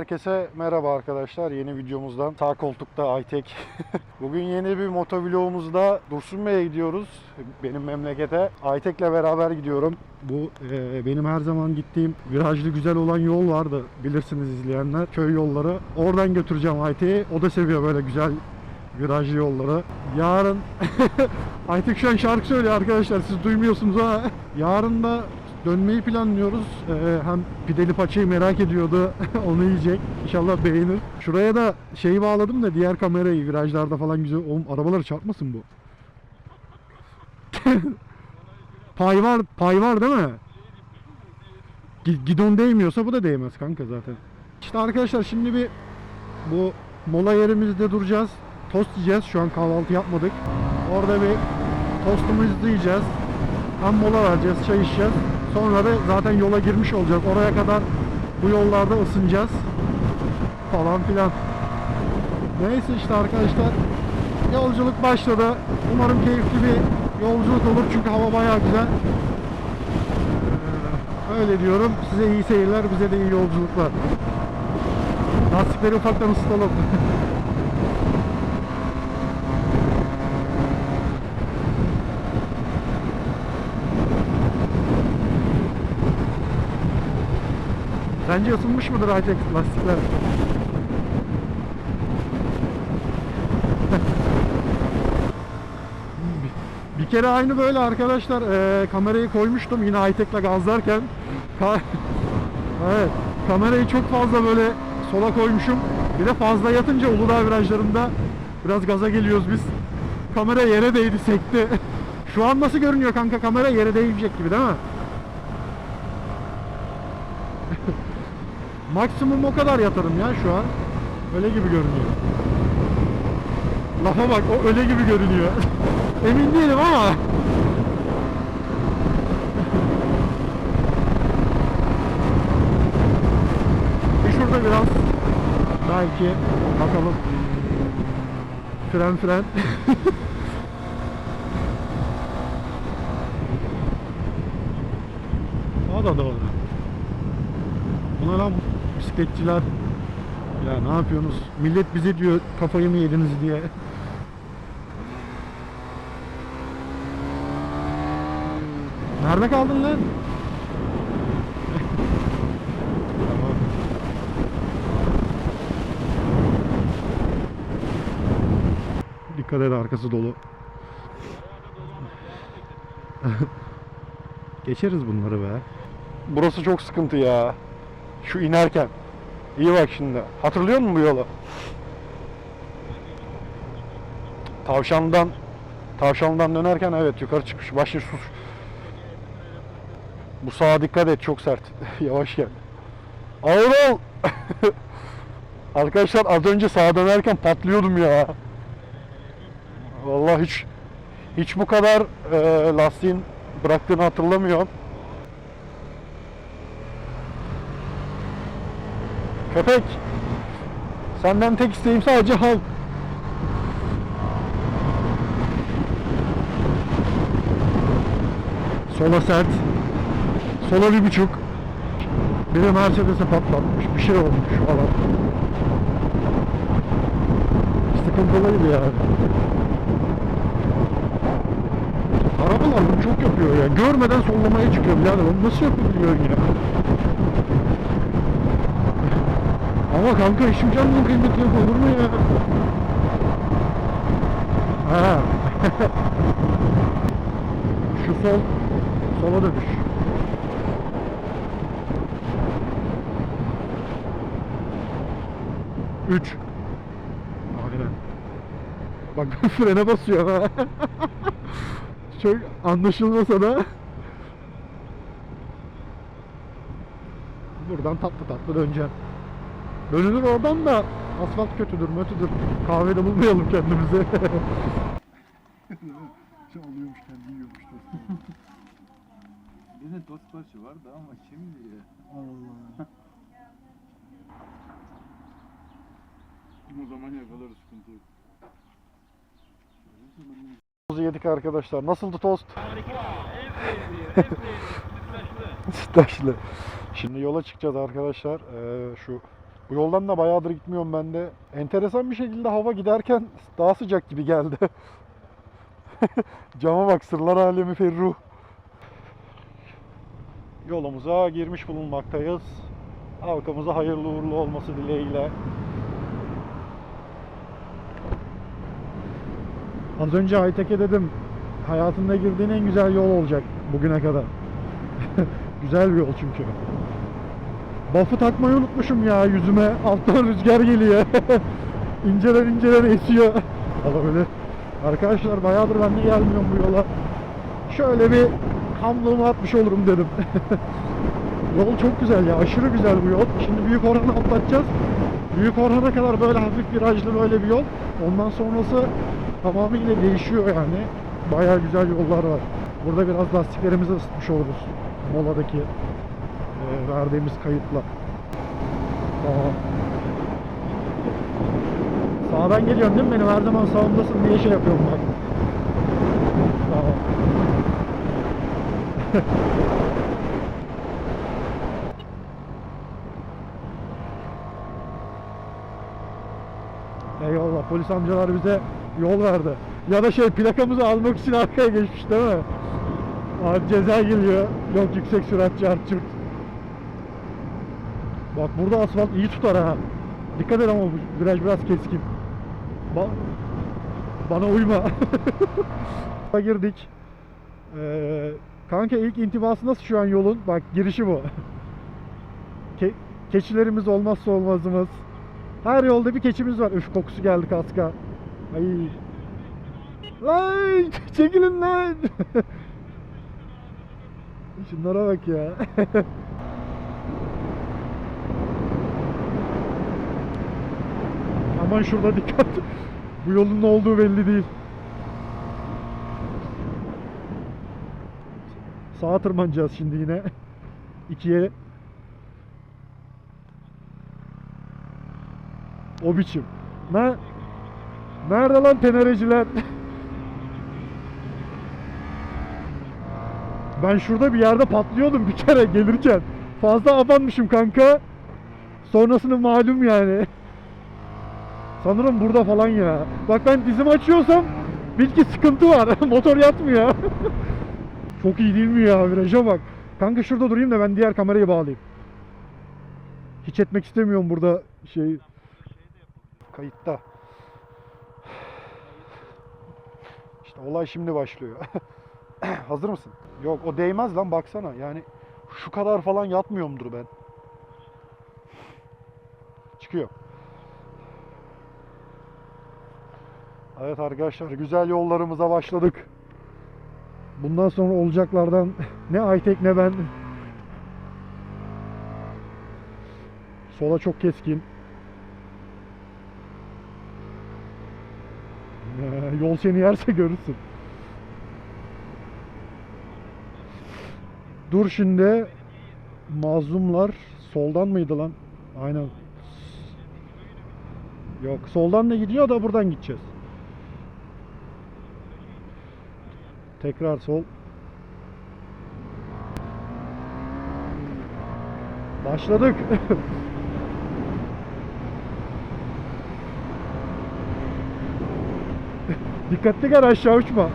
herkese merhaba arkadaşlar. Yeni videomuzdan sağ koltukta Aytek. Bugün yeni bir motovlogumuzda Dursun Bey'e gidiyoruz. Benim memlekete. Aytek'le beraber gidiyorum. Bu e, benim her zaman gittiğim virajlı güzel olan yol vardı. Bilirsiniz izleyenler. Köy yolları. Oradan götüreceğim Aytek'i. O da seviyor böyle güzel virajlı yolları. Yarın Aytek şu an şarkı söylüyor arkadaşlar. Siz duymuyorsunuz ama yarın da dönmeyi planlıyoruz. Ee, hem pideli paçayı merak ediyordu. Onu yiyecek. İnşallah beğenir. Şuraya da şeyi bağladım da diğer kamerayı virajlarda falan güzel. Oğlum arabaları çarpmasın bu. pay var, pay var değil mi? Gi- Gidon değmiyorsa bu da değmez kanka zaten. İşte arkadaşlar şimdi bir bu mola yerimizde duracağız. Tost yiyeceğiz. Şu an kahvaltı yapmadık. Orada bir tostumuzu yiyeceğiz. Hem mola vereceğiz, çay içeceğiz. Sonra da zaten yola girmiş olacağız. Oraya kadar bu yollarda ısınacağız. Falan filan. Neyse işte arkadaşlar. Yolculuk başladı. Umarım keyifli bir yolculuk olur. Çünkü hava bayağı güzel. Ee, Öyle diyorum. Size iyi seyirler, bize de iyi yolculuklar. Lastikleri ufaktan ısıtalım. Sence ısınmış mıdır Aytek lastikler? Bir- kere aynı böyle arkadaşlar eee, kamerayı koymuştum yine Aytek'le gazlarken. Evet, kamerayı çok fazla böyle sola koymuşum. Bir de fazla yatınca Uludağ virajlarında biraz gaza geliyoruz biz. Kamera yere değdi sekti. Şu an nasıl görünüyor kanka kamera yere değmeyecek gibi değil mi? Maksimum o kadar yatarım ya şu an. Öyle gibi görünüyor. Lafa bak o öyle gibi görünüyor. Emin değilim ama. Bir şurada biraz belki bakalım. Fren fren. o da doğru. Buna lan bisikletçiler ya ne yapıyorsunuz? Millet bize diyor kafayı mı yediniz diye. Nerede kaldın lan? Dikkat et arkası dolu. Geçeriz bunları be. Burası çok sıkıntı ya. Şu inerken. İyi bak şimdi. Hatırlıyor musun bu yolu? Tavşandan Tavşandan dönerken evet yukarı çıkmış. Başı sus. Bu sağa dikkat et çok sert. Yavaş gel. Ağır ol. Arkadaşlar az önce sağa dönerken patlıyordum ya. Vallahi hiç hiç bu kadar e, lastiğin bıraktığını hatırlamıyorum. Köpek. Senden tek isteğim sadece hal. Sola sert. Sola bir buçuk. Biri Mercedes'e patlatmış. Bir şey olmuş falan. Sıkıntılıydı yani. Arabalar bunu çok yapıyor ya. Görmeden sollamaya çıkıyor birader. Nasıl yapabiliyorsun ya? Ama kanka işim canının kıymeti yok olur mu ya? Ha. Şu sol sola dönüş. Üç. Aynen. Bak frene basıyor ha. Çok anlaşılmasa da buradan tatlı tatlı döneceğim. Dönülür oradan da asfalt kötüdür, mötüdür. Kahvede bulmayalım kendimizi. Şey alıyormuş kendi yiyormuş Bir de tost başı vardı ama şimdi ya. Allah. O zaman yakalarız sıkıntı yok. Tozu yedik arkadaşlar. Nasıldı tost? Taşlı. Şimdi yola çıkacağız arkadaşlar. Ee, şu Bu yoldan da bayağıdır gitmiyorum ben de. Enteresan bir şekilde hava giderken daha sıcak gibi geldi. Cama bak sırlar alemi Ferruh. Yolumuza girmiş bulunmaktayız. Halkımıza hayırlı uğurlu olması dileğiyle. Az önce Aytek'e dedim hayatında girdiğin en güzel yol olacak bugüne kadar. güzel bir yol çünkü. Buff'ı takmayı unutmuşum ya yüzüme. Alttan rüzgar geliyor. inceden inceden esiyor. Valla böyle. Arkadaşlar bayağıdır ben de gelmiyorum bu yola. Şöyle bir hamlığımı atmış olurum dedim. yol çok güzel ya. Aşırı güzel bu yol. Şimdi Büyük Orhan'ı atlatacağız. Büyük Orhan'a kadar böyle hafif virajlı böyle bir yol. Ondan sonrası tamamıyla değişiyor yani. Bayağı güzel yollar var. Burada biraz lastiklerimizi ısıtmış oluruz. Moladaki verdiğimiz kayıtla. Tamam. Sağdan geliyorsun değil mi? Benim her zaman sağımdasın diye şey yapıyorum bak. Eyvallah polis amcalar bize yol verdi. Ya da şey plakamızı almak için arkaya geçmiş değil mi? Abi ceza geliyor. Yok yüksek sürat çarp. Bak burada asfalt iyi tutar ha. Dikkat et ama viraj biraz keskin. Ba bana uyma. girdik. Ee, kanka ilk intibası nasıl şu an yolun? Bak girişi bu. Ke- keçilerimiz olmazsa olmazımız. Her yolda bir keçimiz var. Üf kokusu geldi kaska. Ay. Lan çekilin lan. Şunlara bak ya. Aman şurada dikkat. Bu yolun ne olduğu belli değil. Sağa tırmanacağız şimdi yine. İkiye. O biçim. Ne? Nerede lan tenereciler? Ben şurada bir yerde patlıyordum bir kere gelirken. Fazla abanmışım kanka. Sonrasını malum yani. Sanırım burada falan ya. Bak ben dizimi açıyorsam bil ki sıkıntı var. Motor yatmıyor. Çok iyi değil mi ya viraja bak. Kanka şurada durayım da ben diğer kamerayı bağlayayım. Hiç etmek istemiyorum burada şey. Kayıtta. İşte olay şimdi başlıyor. Hazır mısın? Yok o değmez lan baksana. Yani şu kadar falan yatmıyorumdur ben. Çıkıyor. Evet arkadaşlar güzel yollarımıza başladık. Bundan sonra olacaklardan ne Aytek ne ben. Sola çok keskin. Ee, Yol seni yerse görürsün. Dur şimdi. Mazlumlar soldan mıydı lan? Aynen. Yok soldan da gidiyor da buradan gideceğiz. Tekrar sol. Başladık. Dikkatli gel aşağı uçma.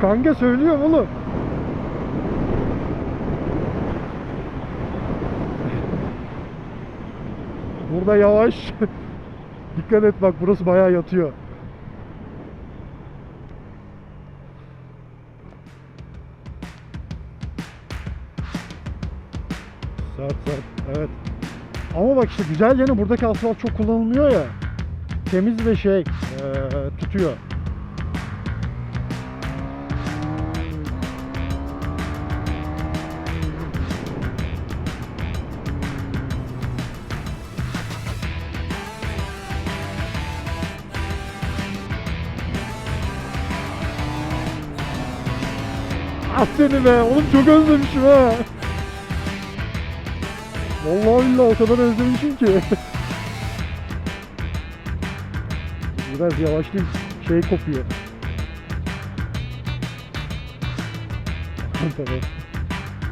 Kanka söylüyorum oğlum. Burada yavaş. Dikkat et bak burası bayağı yatıyor. Sert sert evet. Ama bak işte güzel yanı buradaki asfalt çok kullanılmıyor ya. Temiz ve şey eee, tutuyor. Ah seni be oğlum çok özlemişim ha. Vallahi billahi o kadar özlemişim ki. Biraz yavaşlayayım şey kopuyor.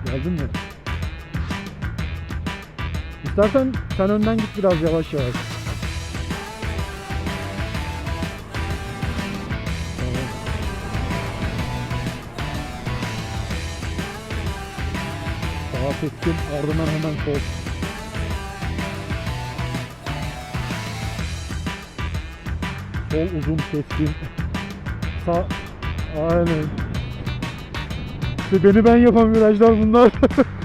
Geldin mi? İstersen sen önden git biraz yavaş yavaş. Keskin ardından hemen sol. Sol uzun keskin. Sağ aynen. İşte beni ben yapan virajlar bunlar.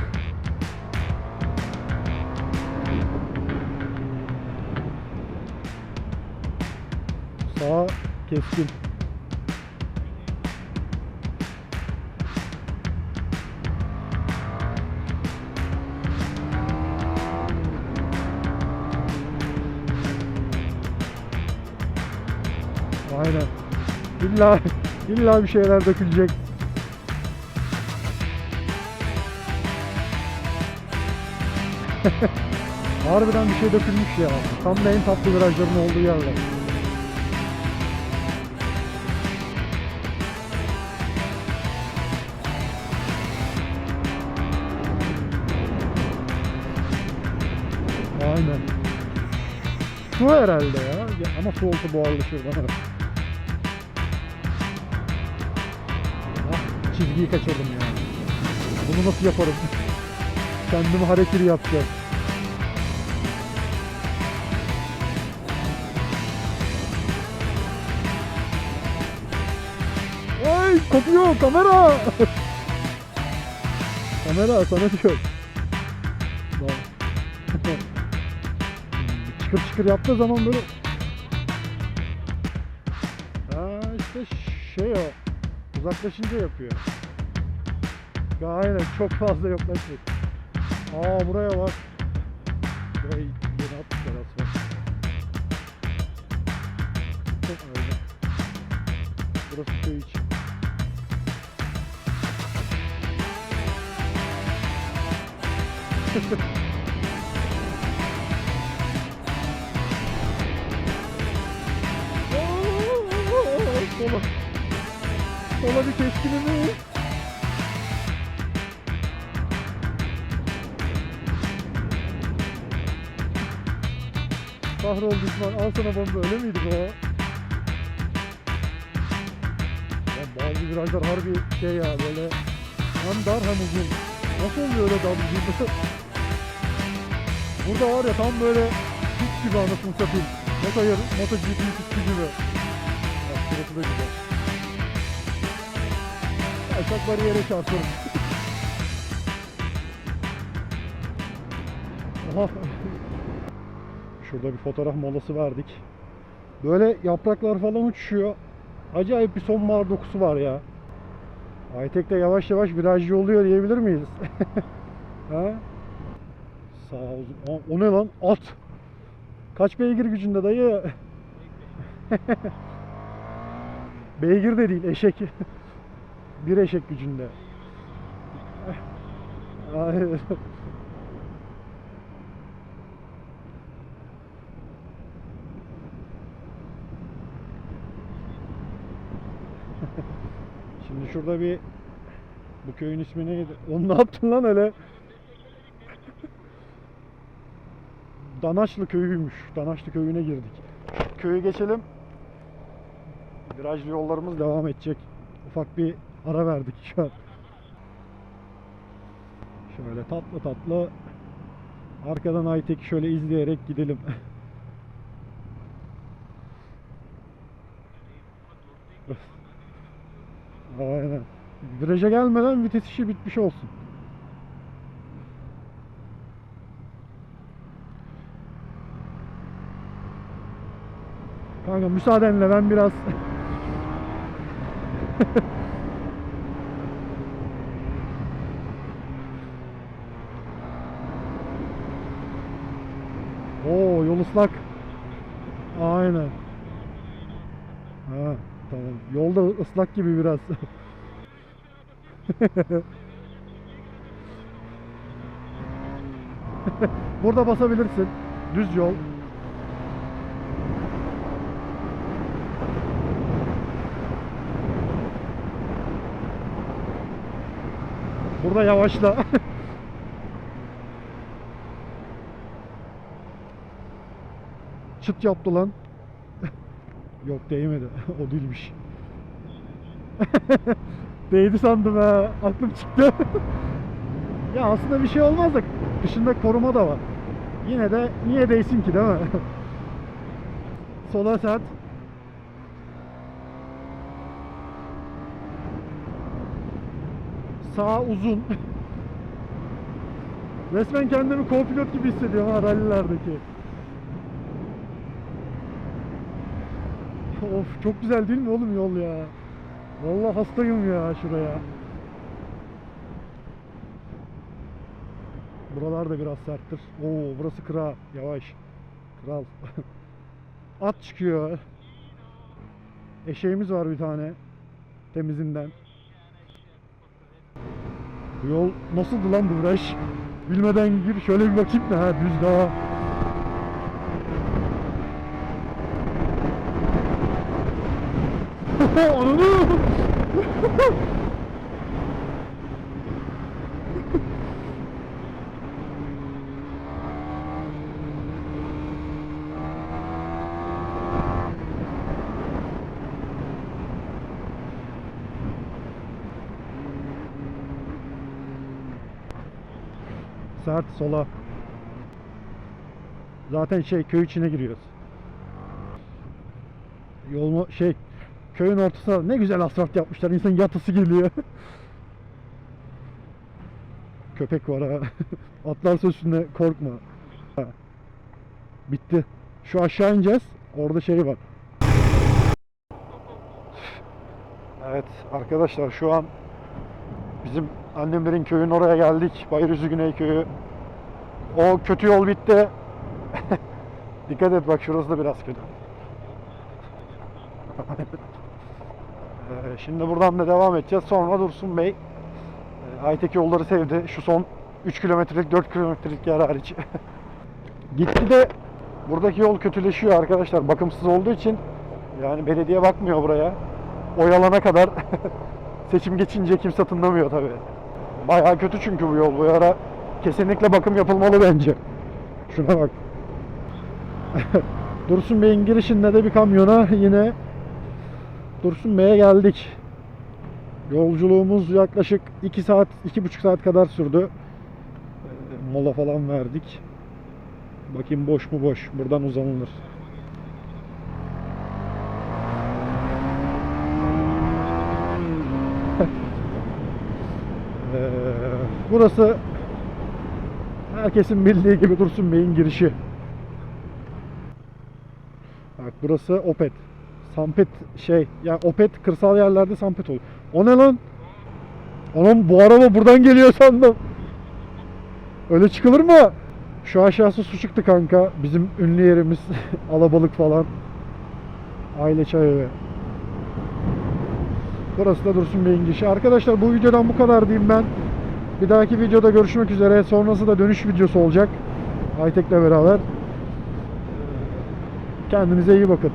İlla illa bir şeyler dökülecek. Harbiden bir şey dökülmüş ya. Tam da en tatlı virajların olduğu yerler. Aynen. Su herhalde ya. Ya Ama su olsa buharlaşır bana. Çizgiyi kaçırdım ya. Bunu nasıl yaparım? Kendimi hareketi yapacağım. Ay kopuyor kamera. kamera sana diyor. Çıkır çıkır yaptığı zaman böyle Ha işte şey o uzaklaşınca yapıyor. Ya Aynen çok fazla yaklaştık. Aa buraya bak. Burayı yeni atmışlar asfalt. Çok aynen. Burası köy için. Sola. Sola bir keskinimi. Kahrol düşman al sana bomba öyle miydi bu? Ya bazı virajlar harbi şey ya böyle hem dar hem uzun. Nasıl oluyor öyle dar uzun? Burada var ya tam böyle pit gibi anasını satayım. Moto yarı, MotoGP pisti gibi. Bak şurası da güzel. Kaçak bariyere çarparım. Aha. Şurada bir fotoğraf molası verdik. Böyle yapraklar falan uçuşuyor. Acayip bir sonbahar dokusu var ya. Aytek'te yavaş yavaş virajcı oluyor diyebilir miyiz? ha? Sağ olsun. O, o ne lan? At. Kaç beygir gücünde dayı? beygir de değil, eşek. bir eşek gücünde. Aynen. Şimdi şurada bir bu köyün ismi neydi? Onu ne yaptın lan öyle? Danaşlı köyüymüş. Danaşlı köyüne girdik. Köyü geçelim. Virajlı yollarımız devam edecek. Ufak bir ara verdik şu an. Şöyle tatlı tatlı arkadan Aytek şöyle izleyerek gidelim. Aynen. Viraja gelmeden vites işi bitmiş olsun. Kanka müsaadenle ben biraz Oo yol ıslak. Aynen. Ha tamam. Yolda ıslak gibi biraz. Burada basabilirsin. Düz yol. Burada yavaşla. çıt yaptı lan. Yok değmedi. o değilmiş. Değdi sandım ha. Aklım çıktı. ya aslında bir şey olmaz da dışında koruma da var. Yine de niye değsin ki değil mi? Sola sert. Sağ uzun. Resmen kendimi co-pilot gibi hissediyorum ha rallilerdeki. Of çok güzel değil mi oğlum yol ya? Vallahi hastayım ya şuraya. Buralar da biraz serttir. Oo burası kıra. Yavaş. Kral. At çıkıyor. Eşeğimiz var bir tane. Temizinden. Bu yol nasıldı lan bu viraj? Bilmeden gir şöyle bir bakayım da ha düz daha. Sert sola. Zaten şey köy içine giriyoruz. Yol şey köyün ortasına ne güzel asfalt yapmışlar. İnsan yatısı geliyor. Köpek var ha. Atlarsa üstüne korkma. Ha. Bitti. Şu aşağı ineceğiz. Orada şey var. Evet arkadaşlar şu an bizim annemlerin köyün oraya geldik. Bayırüzü Güney köyü. O kötü yol bitti. Dikkat et bak şurası da biraz kötü. Ee, Şimdi buradan da devam edeceğiz. Sonra Dursun Bey e, Aytek yolları sevdi. Şu son 3 kilometrelik 4 kilometrelik yer hariç. Gitti de buradaki yol kötüleşiyor arkadaşlar. Bakımsız olduğu için yani belediye bakmıyor buraya. Oyalana kadar seçim geçince kimse tınlamıyor tabii. Bayağı kötü çünkü bu yol bu ara. Kesinlikle bakım yapılmalı bence. Şuna bak. Dursun Bey'in girişinde de bir kamyona yine Dursun Bey'e geldik. Yolculuğumuz yaklaşık 2 saat, 2,5 saat kadar sürdü. Ee, Mola falan verdik. Bakayım boş mu boş. Buradan uzanılır. Ee, burası herkesin bildiği gibi Dursun Bey'in girişi. Bak burası Opet. Sampet şey yani Opet kırsal yerlerde Sampet oluyor. O ne lan? Oğlum bu araba buradan geliyor sandım. Öyle çıkılır mı? Şu aşağısı su çıktı kanka. Bizim ünlü yerimiz alabalık falan. Aile çayı. Burası da Dursun Bey'in girişi. Arkadaşlar bu videodan bu kadar diyeyim ben. Bir dahaki videoda görüşmek üzere. Sonrası da dönüş videosu olacak. Aytek'le beraber. Kendinize iyi bakın.